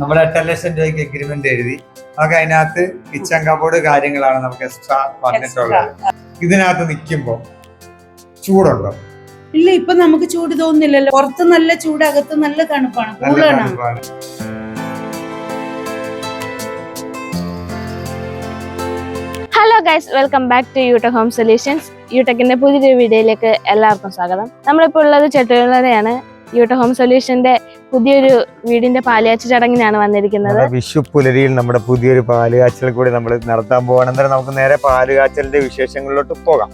നമ്മൾ എട്ട് ലക്ഷം രൂപയ്ക്ക് എഗ്രിമെന്റ് എഴുതി. നമുക്ക് അതിനകത്ത് കിച്ചൺ കബോർഡ് കാര്യങ്ങളാണ് നമുക്ക് എക്സ്ട്രാ പറഞ്ഞിട്ടുള്ളത്. ഇതിനകത്ത് നിൽക്കുമ്പോൾ ചൂടുണ്ടോ? ഇല്ല ഇപ്പൊ നമുക്ക് ചൂട് തോന്നുന്നില്ലല്ലോ. പുറത്ത് നല്ല ചൂട് അകത്ത് നല്ല തണുപ്പാണ്. നല്ല കൂളാണ് hello guys welcome back to Utech home solutions യൂടെക്കിന്റെ പുതിയൊരു വീഡിയോയിലേക്ക് എല്ലാവർക്കും സ്വാഗതം. നമ്മളിപ്പോൾ ഉള്ളത് ചെട്ടുകളയാണ് യൂടെക് ഹോം സൊല്യൂഷന്റെ പുതിയൊരു വീടിന്റെ പാലിയാച്ച ചടങ്ങിനാണ് വന്നിരിക്കുന്നത്. വിഷു പുലരിയിൽ നമ്മുടെ പുതിയൊരു പാലുകാച്ചൽ കൂടി നമ്മൾ നടത്താൻ പോവാണ്. നമുക്ക് നേരെ പാലുകാച്ചലിന്റെ വിശേഷങ്ങളിലോട്ട് പോകാം.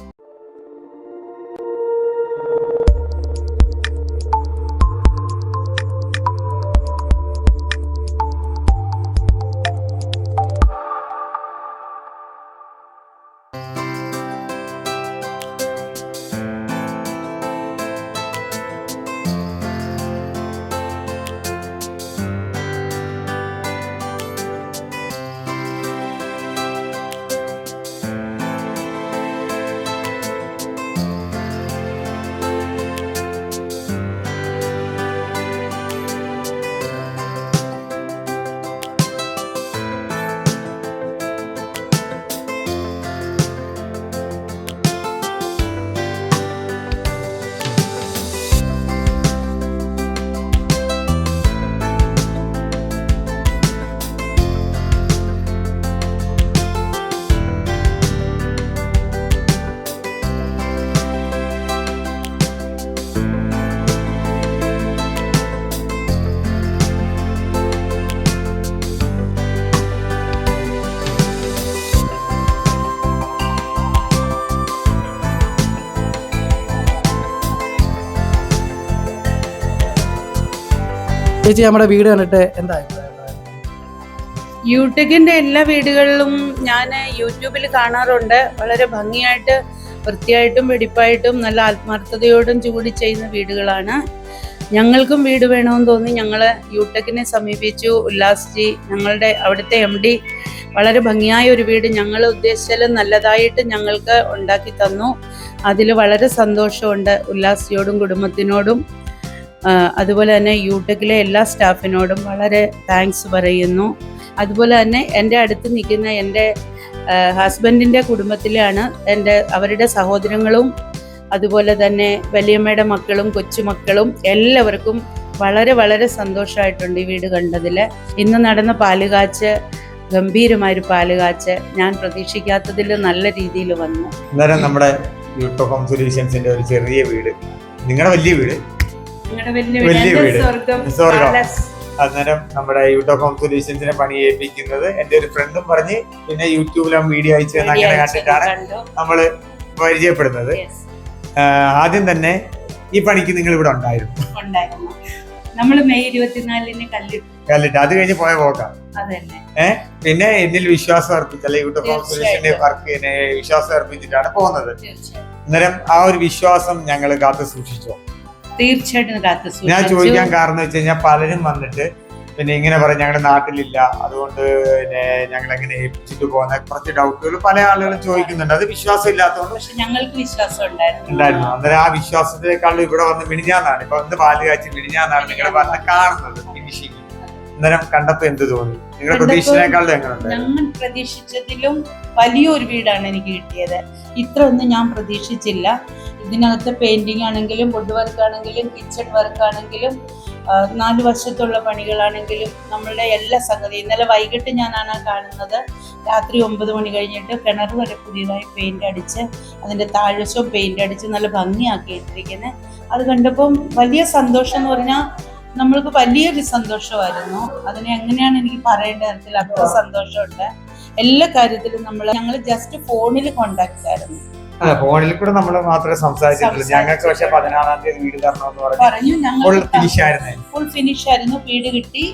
ചേച്ചി നമ്മുടെ വീട് കണ്ടിട്ട് എന്താ യൂട്യൂബിന്റെ എല്ലാ വീടുകളിലും ഞാൻ യൂട്യൂബിൽ കാണാറുണ്ട്. വളരെ ഭംഗിയായിട്ട് വൃത്തിയായിട്ടും വെടിപ്പായിട്ടും നല്ല ആത്മാർത്ഥതയോടും ചൂടി ചെയ്യുന്ന വീടുകളാണ്. ഞങ്ങൾക്കും വീട് വേണമെന്ന് തോന്നി. ഞങ്ങൾ യൂടെക്കിനെ സമീപിച്ചു. ഉല്ലാസ് ജി ഞങ്ങളുടെ അവിടുത്തെ എം ഡി വളരെ ഭംഗിയായ ഒരു വീട് ഞങ്ങൾ ഉദ്ദേശിച്ചാലും നല്ലതായിട്ട് ഞങ്ങൾക്ക് ഉണ്ടാക്കി തന്നു. അതിൽ വളരെ സന്തോഷമുണ്ട് ഉല്ലാസിയോടും കുടുംബത്തിനോടും. അതുപോലെ തന്നെ യൂടെക്കിലെ എല്ലാ സ്റ്റാഫിനോടും വളരെ താങ്ക്സ് പറയുന്നു. അതുപോലെ തന്നെ എന്റെ അടുത്ത് നിൽക്കുന്ന എന്റെ ഹസ്ബൻഡിന്റെ കുടുംബത്തിലാണ് എന്റെ അവരുടെ സഹോദരങ്ങളും അതുപോലെ തന്നെ വലിയമ്മയുടെ മക്കളും കൊച്ചുമക്കളും എല്ലാവർക്കും വളരെ വളരെ സന്തോഷമായിട്ടുണ്ട് ഈ വീട് കണ്ടതിൽ ഇന്ന് നടന്ന പാലുകാച്ച് ഗംഭീരമായൊരു പാലുകാച്ച് ഞാൻ പ്രതീക്ഷിക്കാത്തതിൽ നല്ല രീതിയിൽ വന്നു. നമ്മുടെ യൂട്ടോ ഹോം സൊല്യൂഷൻസിന്റെ ഒരു ചെറിയ വീട്. നിങ്ങളുടെ വലിയ വീട്? വലിയ വീട്. സ്വർഗം. അന്നേരം നമ്മുടെ യൂട്യൂബ് ഹോം സൊല്യൂഷൻസിനെ പണി ഏൽപ്പിക്കുന്നത് എന്റെ ഒരു ഫ്രണ്ടും പറഞ്ഞ് പിന്നെ യൂട്യൂബിലും വീഡിയോ അയച്ചു തന്നെ അങ്ങനെ കണ്ടിട്ടാണ് നമ്മൾ നമ്മൾ പരിചയപ്പെടുന്നത്. ആദ്യം തന്നെ ഈ പണിക്ക് നിങ്ങൾ ഇവിടെ ഉണ്ടായിരുന്നു. നമ്മൾ നമ്മൾ മെയ് ഇരുപത്തിനാലിന് കല്ലിട്ടു കല്ലിട്ട്. അത് കഴിഞ്ഞ് പോയ പോക്കാം ഏഹ് പിന്നെ എന്നിൽ വിശ്വാസം അർപ്പിച്ച് അല്ലെ യൂട്യൂബ് ഹോം സൊല്യൂഷന്റെ വർക്ക് വർക്കിനെ വിശ്വാസം അർപ്പിച്ചിട്ടാണ് പോകുന്നത്. അന്നേരം ആ ഒരു വിശ്വാസം ഞങ്ങൾ കാത്തു സൂക്ഷിച്ചു. തീർച്ചയായിട്ടും ഞാൻ ചോദിക്കാൻ കാരണം വെച്ച് കഴിഞ്ഞാൽ പലരും വന്നിട്ട് പിന്നെ ഇങ്ങനെ പറയും ഞങ്ങളുടെ നാട്ടിലില്ല. അതുകൊണ്ട് പിന്നെ ഞങ്ങൾ എങ്ങനെ ഏൽപ്പിച്ചിട്ട് പോകുന്ന കുറച്ച് ഡൗട്ടുകൾ പല ആളുകളും ചോദിക്കുന്നുണ്ട്. അത് വിശ്വാസം ഇല്ലാത്തതുകൊണ്ട് പക്ഷെ ഞങ്ങൾക്ക് വിശ്വാസം ഉണ്ടായിരുന്നു. ഉണ്ടായിരുന്നു. അന്നേരം ആ വിശ്വാസത്തിനേക്കാളും ഇവിടെ വന്ന് മിനിഞ്ഞാന്നാണ്. ഇപ്പൊ എന്ത് പാൽ കാച്ചി മിനിഞ്ഞാന്നാണ് നിങ്ങൾ വന്ന് കാണുന്നത് ഫിനിഷിങ് അന്നേരം കണ്ടപ്പോ എന്ത് തോന്നി? നിങ്ങളുടെ പ്രതീക്ഷിച്ചതിനേക്കാളും എങ്ങനെ ഞങ്ങൾ പ്രതീക്ഷിച്ചതിലും വലിയൊരു വീടാണ് എനിക്ക് കിട്ടിയത്. ഇത്ര ഒന്നും ഞാൻ പ്രതീക്ഷിച്ചില്ല. ഇതിനകത്ത് പെയിന്റിംഗ് ആണെങ്കിലും വുഡ് വർക്ക് ആണെങ്കിലും കിച്ചൺ വർക്ക് ആണെങ്കിലും നാല് വർഷത്തുള്ള പണികളാണെങ്കിലും നമ്മളുടെ എല്ലാ സംഗതി ഇന്നലെ വൈകിട്ട് ഞാനാണ് കാണുന്നത്. രാത്രി ഒമ്പത് മണി കഴിഞ്ഞിട്ട് കിണർ വരെ പുതിയതായി പെയിന്റ് അടിച്ച് അതിന്റെ താഴ്വശവും പെയിന്റ് അടിച്ച് നല്ല ഭംഗിയാക്കിയിട്ടിരിക്കുന്നത് അത് കണ്ടപ്പം വലിയ സന്തോഷം എന്ന് പറഞ്ഞാൽ നമ്മൾക്ക് വലിയൊരു സന്തോഷമായിരുന്നു. അതിനെ എങ്ങനെയാണ് എനിക്ക് പറയേണ്ട തരത്തിൽ അത്ര സന്തോഷമുണ്ട്. എല്ലാ കാര്യത്തിലും നമ്മൾ ഞങ്ങൾ ജസ്റ്റ് ഫോണിൽ കോണ്ടാക്ട് ആയിരുന്നു. അതെ ഫോണിൽ കൂടെ നമ്മൾ മാത്രമേ സംസാരിച്ചിട്ടുള്ളൂ. ഞങ്ങൾക്ക് പക്ഷെ പതിനാറാം തീയതി വീട് തരണമെന്ന് പറഞ്ഞു ഫുൾ ഫിനിഷ് ഫിനിഷായിരുന്നേ ഫുൾ ഫിനിഷ് ആയിരുന്നു. വീട് കിട്ടി.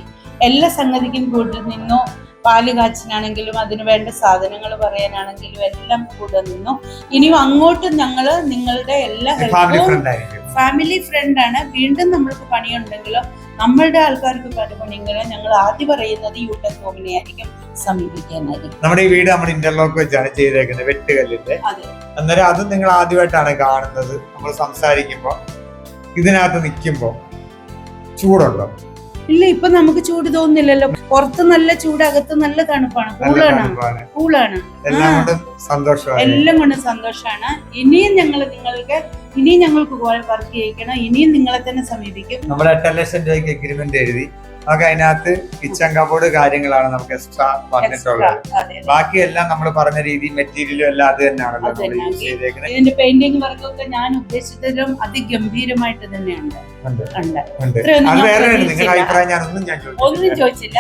എല്ലാ സംഗതിക്കും കൂടെ നിന്നു. പാൽ കാച്ചിനാണെങ്കിലും അതിന് വേണ്ട സാധനങ്ങൾ പറയാനാണെങ്കിലും എല്ലാം കൂടെ നിന്നു. ഇനിയും അങ്ങോട്ടും ഞങ്ങൾ നിങ്ങളുടെ എല്ലാ ഫാമിലി ഹെൽപ്പും ഫ്രണ്ട് ഫാമിലി ഫ്രണ്ട് ആണ്. വീണ്ടും നമ്മൾക്ക് പണിയുണ്ടെങ്കിലോ നമ്മളുടെ ആൾക്കാർക്ക് പണിയുണ്ടെങ്കിലോ ഞങ്ങൾ ആദ്യം പറയുന്നത് യൂട്യൂബ് ഹോമിനെ ആയിരിക്കും സമീപിക്കാനായിരിക്കും. നമ്മുടെ ഈ വീട് നമ്മൾ ഇന്റർലോക്ക് വെച്ചാണ് ചെയ്തേക്കുന്നത്. വെട്ടുകല്ലിന്റെ. അതെ. അന്നേരം അത് നിങ്ങൾ ആദ്യമായിട്ടാണ് കാണുന്നത്. നമ്മൾ സംസാരിക്കുമ്പോ ഇതിനകത്ത് നിൽക്കുമ്പോ. ചൂടുണ്ടോ? ഇല്ല ഇപ്പൊ നമുക്ക് ചൂട് തോന്നുന്നില്ലല്ലോ. പുറത്ത് നല്ല ചൂട് അകത്ത് നല്ല തണുപ്പാണ്. കൂളാണ്. കൂളാണ്. എല്ലാം കൊണ്ട് സന്തോഷമാണ്. ഇനിയും ഞങ്ങൾ നിങ്ങൾക്ക് ഇനിയും ഞങ്ങൾക്ക് വർക്ക് ചെയ്യിക്കണം. ഇനിയും നിങ്ങളെ തന്നെ സമീപിക്കും. നമ്മൾ എട്ട് ലക്ഷം രൂപയ്ക്ക് എഗ്രിമെന്റ് എഴുതി. നമുക്ക് അതിനകത്ത് കിച്ചൺ കബോർഡ് കാര്യങ്ങളാണ് നമുക്ക് എക്സ്ട്രാ. വന്നിട്ടുള്ളത്. ബാക്കിയെല്ലാം നമ്മൾ പറഞ്ഞ രീതി മെറ്റീരിയലും എല്ലാം അത് തന്നെയാണല്ലോ നമ്മൾ യൂസ് ചെയ്തേക്കുന്നത് ഇതിന്റെ പെയിന്റിംഗ് വർക്കൊക്കെ ഞാൻ ഉദ്ദേശിച്ചതിലും അതിഗംഭീരമായിട്ട് തന്നെയുണ്ട് അത് വേറെ നിങ്ങളുടെ അഭിപ്രായം ഞാൻ ഒന്നും ഞാൻ ഒന്നും ചോദിച്ചില്ല.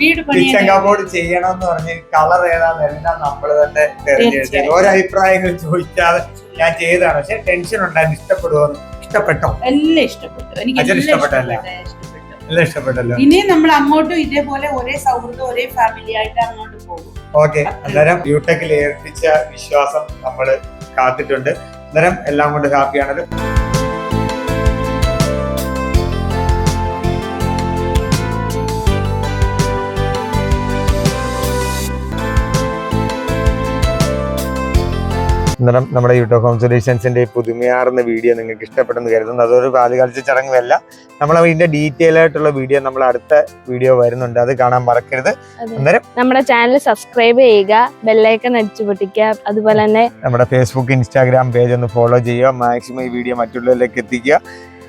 വീട് കിച്ചൺ കബോർഡ് ചെയ്യണം എന്ന് പറഞ്ഞ് കളർ ഏതാന്ന് എല്ലാം നമ്മൾ തന്നെ തെരഞ്ഞെടുത്തത് അഭിപ്രായങ്ങൾ ചോദിക്കാതെ ഞാൻ ചെയ്തതാണ്. പക്ഷെ ടെൻഷൻ ഉണ്ടായിരുന്നു. ഇഷ്ടപ്പെടുമോ ഇഷ്ടപ്പെട്ടോ? എല്ലാം ഇഷ്ടപ്പെട്ടു. എനിക്ക് ഇഷ്ടപ്പെട്ടല്ലേ? എല്ലാം ഇഷ്ടപ്പെട്ടല്ലോ. ഇനിയും നമ്മൾ അങ്ങോട്ടും ഇതേപോലെ ഒരേ സൗഹൃദം ഒരേ ഫാമിലി ആയിട്ട് അങ്ങോട്ട് പോകും. ഓക്കെ അന്നേരം ബ്യൂടെക്കിൽ ഏൽപ്പിച്ച വിശ്വാസം നമ്മൾ കാത്തിട്ടുണ്ട്. അന്നേരം എല്ലാം കൊണ്ട് ഹാപ്പിയാണത് അന്നേരം നമ്മുടെ യൂട്യൂബ് ഹോം സൊല്യൂഷൻസിന്റെ ഈ പുതുമയാർന്ന വീഡിയോ നിങ്ങൾക്ക് ഇഷ്ടപ്പെടുന്നു കരുതുന്നു. അതൊരു പാലുകാഴ്ച ചടങ്ങുമല്ല. നമ്മൾ ഇതിന്റെ ഡീറ്റെയിൽ ആയിട്ടുള്ള വീഡിയോ നമ്മൾ അടുത്ത വീഡിയോ വരുന്നുണ്ട്. അത് കാണാൻ മറക്കരുത്. അന്നേരം നമ്മുടെ ചാനൽ സബ്സ്ക്രൈബ് ചെയ്യുക ബെല്ലൈക്കൺ അടിച്ചു പൊട്ടിക്കുക അതുപോലെ തന്നെ നമ്മുടെ ഫേസ്ബുക്ക് ഇൻസ്റ്റാഗ്രാം പേജ് ഒന്ന് ഫോളോ ചെയ്യുക മാക്സിമം ഈ വീഡിയോ മറ്റുള്ളവരിലേക്ക് എത്തിക്കുക.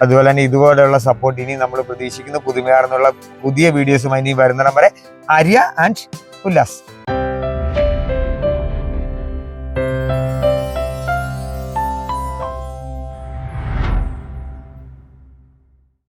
അതുപോലെ തന്നെ ഇതുപോലെയുള്ള സപ്പോർട്ട് ഇനി നമ്മൾ പ്രതീക്ഷിക്കുന്നു പുതുമയാർന്നുള്ള പുതിയ വീഡിയോസുമായി ഇനി വരുന്നിടം വരെ ആര്യ ആൻഡ് ഉല്ലാസ്.